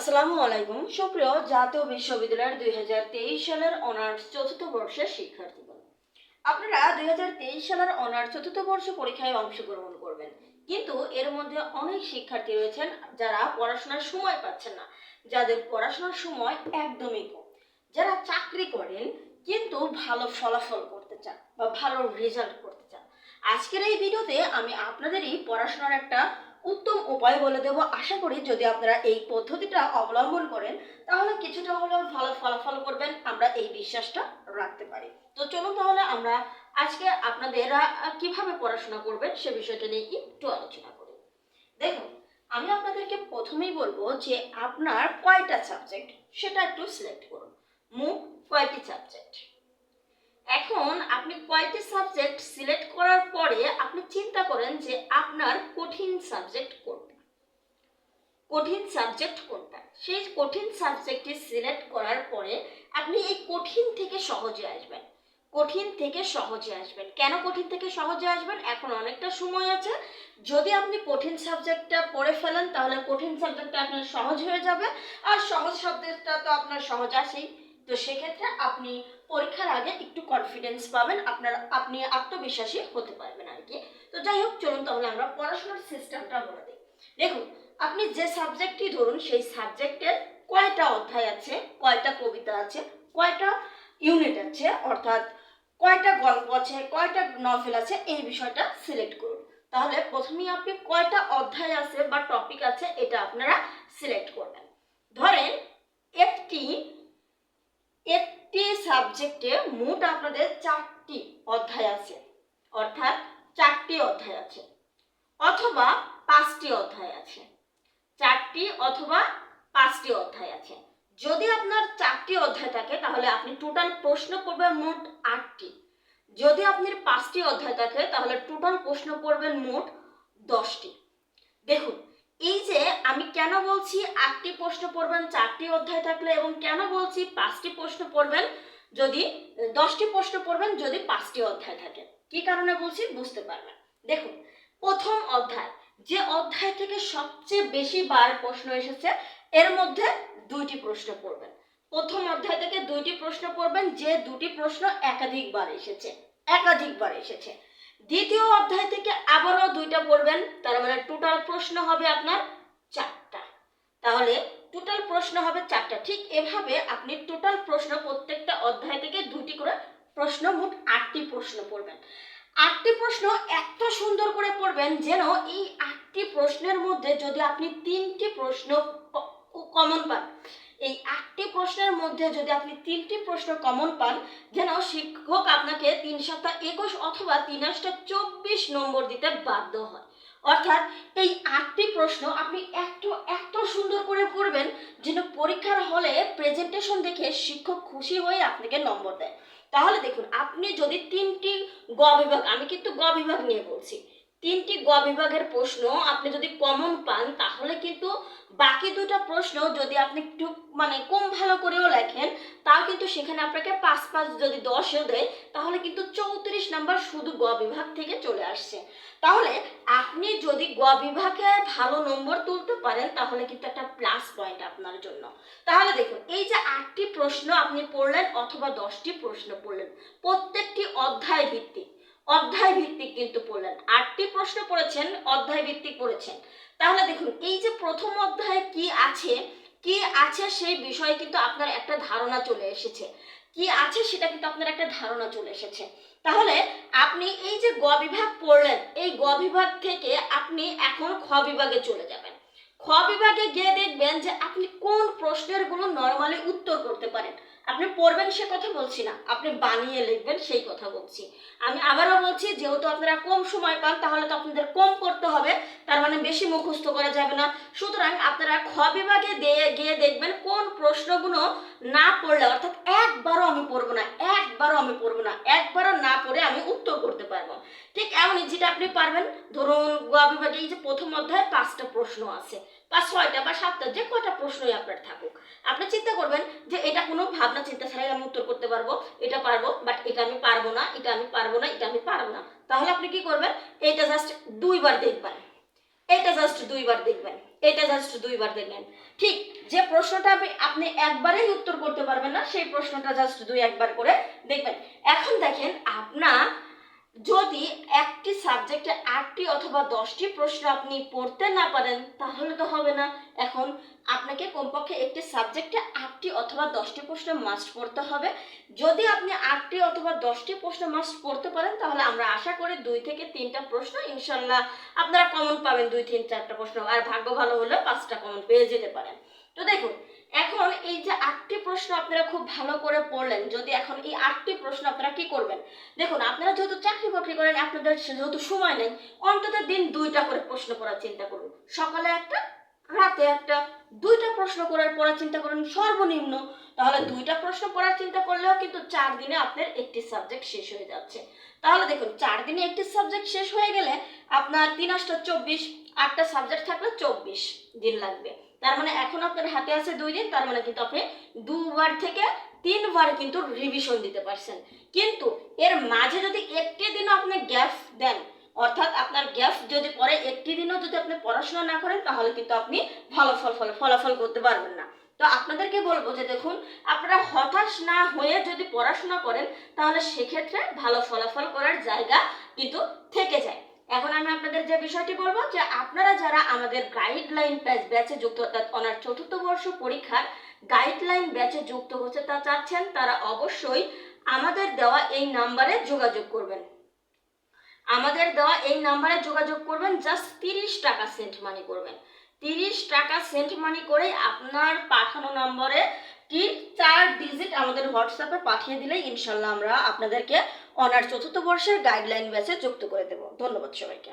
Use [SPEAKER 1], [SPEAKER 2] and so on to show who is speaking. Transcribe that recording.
[SPEAKER 1] আসসালামু আলাইকুম। সুপ্রিয় জাতীয় বিশ্ববিদ্যালয়ের দুই হাজার তেইশ সালের অনার্স চতুর্থ বর্ষের শিক্ষার্থীগণ আপনারা দুই হাজার তেইশ সালের অনার্স চতুর্থ বর্ষ পরীক্ষায় অংশগ্রহণ করবেন। কিন্তু এর মধ্যে অনেক শিক্ষার্থী রয়েছেন যারা পড়াশোনার সময় পাচ্ছেন না, যাদের পড়াশোনার সময় একদমই কম। যারা চাকরি করেন, কিন্তু ভালো ফলাফল করতে চান বা ভালো রেজাল্ট করতে চান। আজকের এই ভিডিওতে আমি আপনাদেরই পড়াশোনার একটা উত্তম উপায় বলে দেব। আশা করি যদি আপনারা এই পদ্ধতিটা অবলম্বন করেন, তাহলে কিছুটা হলেও ভালো ফলাফল করবেন, আমরা এই বিশ্বাসটা রাখতে পারি। তো চলুন তাহলে আমরা আজকে আপনাদেরা কীভাবে পড়াশোনা করবেন সে বিষয়টা নিয়ে একটু আলোচনা করি। দেখুন, আমি আপনাদেরকে প্রথমেই বলব যে আপনার কয়টা সাবজেক্ট, সেটা একটু সিলেক্ট করুন। মুখ কয়টি সাবজেক্ট? এখন আপনি কয়টি সাবজেক্ট সিলেক্ট করার পরে আপনি চিন্তা করেন যে আপনার কঠিন সাবজেক্ট কোনটা? কঠিন সাবজেক্ট কোনটা? সেই কঠিন সাবজেক্টটি সিলেক্ট করার পরে আপনি এই কঠিন থেকে সহজে আসবেন। কঠিন থেকে সহজে আসবেন। কেন কঠিন থেকে সহজে আসবেন? এখন অনেকটা সময় আছে। যদি আপনি কঠিন সাবজেক্টটা পড়ে ফেলেন, তাহলে কঠিন সাবজেক্টটা আপনার সহজ হয়ে যাবে। আর সহজ সাবজেক্টটা তো আপনার সহজ আসেই। তো সেক্ষেত্রে আপনি পরীক্ষার আগে একটু কনফিডেন্স পাবেন, আপনার, আপনি আত্মবিশ্বাসী হতে পারবেন আর কি। তো যাই হোক, চলুন তাহলে আমরা পড়াশোনার সিস্টেমটা বলে দিই। দেখুন, আপনি যে সাবজেক্টটি ধরুন, সেই সাবজেক্টের কয়টা অধ্যায় আছে, কয়টা কবিতা আছে, কয়টা ইউনিট আছে, অর্থাৎ কয়টা গল্প আছে, কয়টা নভেল আছে, এই বিষয়টা সিলেক্ট করুন। তাহলে প্রথমেই আপনি কয়টা অধ্যায় আছে বা টপিক আছে, এটা আপনারা সিলেক্ট করবেন। ধরেন, একটি একটি সাবজেক্টে মোট আপনাদের চারটি অধ্যায় আছে। অর্থাৎ চারটি অধ্যায় আছে অথবা পাঁচটি অধ্যায় আছে। চারটি অথবা পাঁচটি অধ্যায় আছে। যদি আপনার চারটি অধ্যায় থাকে, তাহলে আপনি টোটাল প্রশ্ন পড়বেন মোট আটটি। যদি আপনার পাঁচটি অধ্যায় থাকে, তাহলে টোটাল প্রশ্ন পড়বেন মোট দশটি। দেখুন এই যে আমি কেন বলছি আটটি প্রশ্ন পড়বেন, চারটি অধ্যায় থাকলে এবং কেন বলছি পাঁচটি প্রশ্ন পড়বেন, যদি, দশটি প্রশ্ন পড়বেন, যদি পাঁচটি অধ্যায় থাকে। কি কারণে বলছি? বুঝতে পারবেন। দেখুন, প্রথম অধ্যায়, যে অধ্যায় থেকে সবচেয়ে বেশি বার প্রশ্ন এসেছে, এর মধ্যে দুইটি প্রশ্ন পড়বেন। প্রথম অধ্যায় থেকে দুইটি প্রশ্ন পড়বেন, যে দুটি প্রশ্ন একাধিকবার এসেছে একাধিকবার এসেছে। দ্বিতীয় অধ্যায় থেকে আবারও দুইটা পড়বেন, তার মানে টোটাল প্রশ্ন হবে আপনার চারটা। তাহলে টোটাল প্রশ্ন হবে চারটা। ঠিক এভাবে আপনি টোটাল প্রশ্ন প্রত্যেকটা অধ্যায় থেকে দুটি করে প্রশ্ন, মোট আটটি প্রশ্ন পড়বেন। আটটি প্রশ্ন এত সুন্দর করে পড়বেন যেন এই আটটি প্রশ্নের মধ্যে যদি আপনি তিনটি প্রশ্ন কমন পান, এই আটটি প্রশ্নের মধ্যে যদি আপনি তিনটি প্রশ্ন কমন পান, যেন শিক্ষক আপনাকে তিন সপ্তাহ একুশ অথবা তিন আটটা চব্বিশ নম্বর দিতে বাধ্য হয়। অর্থাৎ এই আটটি প্রশ্ন আপনি এত এত সুন্দর করে পড়বেন যেন পরীক্ষার হলে প্রেজেন্টেশন দেখে শিক্ষক খুশি হয়ে আপনাকে নম্বর দেয়। তাহলে দেখুন, আপনি যদি তিনটি গ বিভাগ, আমি কিন্তু গ বিভাগ নিয়ে বলছি, তিনটি গ বিভাগের প্রশ্ন আপনি যদি কমন পান, তাহলে কিন্তু বাকি দুটো প্রশ্ন যদি আপনি একটু মানে কম ভালো করেও লেখেন, তাও কিন্তু সেখানে আপনাকে পাঁচ পাঁচ যদি দশও দেয়, তাহলে কিন্তু চৌত্রিশ নাম্বার শুধু গ বিভাগ থেকে চলে আসছে। তাহলে আপনি যদি গ বিভাগে ভালো নম্বর তুলতে পারেন, তাহলে কিন্তু একটা প্লাস পয়েন্ট আপনার জন্য। তাহলে দেখুন, এই যে আটটি প্রশ্ন আপনি পড়লেন অথবা দশটি প্রশ্ন পড়লেন, প্রত্যেকটি অধ্যায় ভিত্তিক অধ্যায় ভিত্তিক কিন্তু পড়লেন। আটটি প্রশ্ন পড়েছেন অধ্যায় ভিত্তিক পড়েছেন। তাহলে দেখুন, এই যে প্রথম অধ্যায়ে কি আছে কি আছে সেই বিষয়ে কিন্তু আপনার একটা ধারণা চলে এসেছে। কি আছে সেটা কিন্তু আপনার একটা ধারণা চলে এসেছে। তাহলে আপনি এই যে গ বিভাগ পড়লেন, এই গ বিভাগ থেকে আপনি এখন খ বিভাগে চলে যাবেন। খ বিভাগে গিয়ে দেখবেন যে আপনি কোন প্রশ্নেরগুলো নর্মালি উত্তর করতে পারেন। আপনি পড়বেন সে কথা বলছি না। আপনি বানিয়ে লিখবেন সেই কথা বলছি। আমি আবারও বলছি, যেহেতু আপনারা কম সময় পান, তাহলে তো আপনাদের কম করতে হবে। তার মানে বেশি মুখস্থ করা যাবে না। সুতরাং আপনারা খ বিভাগে দিয়ে গিয়ে দেখবেন কোন প্রশ্নগুলো না পড়লে, অর্থাৎ একবারও আমি পড়ব না, একবারও আমি পড়ব না, একবারও না পড়ে আমি উত্তর করতে পারব। ঠিক এমনই যেটা আপনি পারবেন, ধরুন বিভাগে এই যে প্রথম অধ্যায়ে পাঁচটা প্রশ্ন আছে। বা ছয়টা বা সাতটা, যে কয়টা প্রশ্নই আপনার থাকুক। আপনি চিন্তা করবেন যে এটা কোনো ভাবনা চিন্তা ছাড়াই আমি উত্তর করতে পারব, এটা পারব বাট এটা আমি পারব না, এটা আমি পারব না, এটা আমি পারব না। তাহলে আপনি কি করবেন? এটা জাস্ট দুইবার দেখবেন। এটা জাস্ট দুইবার দেখবেন। এটা জাস্ট দুইবার দেখবেন। ঠিক, যে প্রশ্নটা আপনি একবারেই উত্তর করতে পারবেন না, সেই প্রশ্নটা জাস্ট দুই একবার করে দেখবেন। এখন দেখেন, আপনার যদি একটি সাবজেক্টে আটটি অথবা দশটি প্রশ্ন আপনি পড়তে না পারেন, তাহলে তো হবে না। এখন আপনাকে কমপক্ষে একটি সাবজেক্টে আটটি অথবা দশটি প্রশ্ন মাস্ট পড়তে হবে। যদি আপনি আটটি অথবা দশটি প্রশ্ন মাস্ট পড়তে পারেন, তাহলে আমরা আশা করি দুই থেকে তিনটা প্রশ্ন ইনশাল্লাহ আপনারা কমন পাবেন, দুই তিন চারটা প্রশ্ন। আর ভাগ্য ভালো হলে পাঁচটা কমন পেয়ে যেতে পারেন। তো দেখুন এখন এই যে আটটি প্রশ্ন আপনারা খুব ভালো করে পড়লেন, যদি এখন এই আটটি প্রশ্ন আপনারা কি করবেন? দেখুন, আপনারা যেহেতু চাকরি বাকরি করেন, আপনাদের যেহেতু সময় নেই, অন্তত দিন দুইটা করে প্রশ্ন করার চিন্তা করুন। সকালে একটা, রাতে একটা, দুইটা প্রশ্ন করার পড়ার চিন্তা করুন সর্বনিম্ন। তাহলে দুইটা প্রশ্ন পড়ার চিন্তা করলেও কিন্তু চার দিনে আপনার একটি সাবজেক্ট শেষ হয়ে যাচ্ছে। তাহলে দেখুন, চার দিনে একটি সাবজেক্ট শেষ হয়ে গেলে আপনার তিন আটটা চব্বিশ, আটটা সাবজেক্ট থাকলে চব্বিশ দিন লাগবে। তার মানে এখন আপনার হাতে আছে দুই দিন, তার মানে কিন্তু আপনি দুবার থেকে তিনবার কিন্তু রিভিশন দিতে পারছেন। কিন্তু এর মাঝে যদি একটি দিনও আপনি গ্যাপ দেন, অর্থাৎ আপনার গ্যাপ যদি পরে একটি দিনও যদি আপনি পড়াশোনা না করেন, তাহলে কিন্তু আপনি ভালো ফল ফল, ফলাফল করতে পারবেন না। তো আপনাদেরকে বলব যে দেখুন, আপনারা হতাশ না হয়ে যদি পড়াশোনা করেন, তাহলে সেক্ষেত্রে ভালো ফলাফল করার জায়গা কিন্তু থেকে যায়। এখন আমি আপনাদের যে বিষয়টি বলব যে আপনারা যারা আমাদের গাইডলাইন ব্যাচে যুক্ত, অর্থাৎ অনার চতুর্থ বর্ষ পরীক্ষার গাইডলাইন ব্যাচে যুক্ত হচ্ছে তা চাচ্ছেন, তারা অবশ্যই আমাদের দেওয়া এই নাম্বারে যোগাযোগ করবেন। আমাদের দেওয়া এই নাম্বারে যোগাযোগ করবেন জাস্ট তিরিশ টাকা সেন্ট মানি করবেন। তিরিশ টাকা সেন্ট মানি করে আপনার পাঠানো নম্বরে কি চার ডিজিট আমাদের হোয়াটসঅ্যাপে পাঠিয়ে দিলে ইনশাল্লাহ আমরা আপনাদেরকে অনার চতুর্থ বর্ষের গাইডলাইন ব্যাচে যুক্ত করে দেবো। ধন্যবাদ সবাইকে।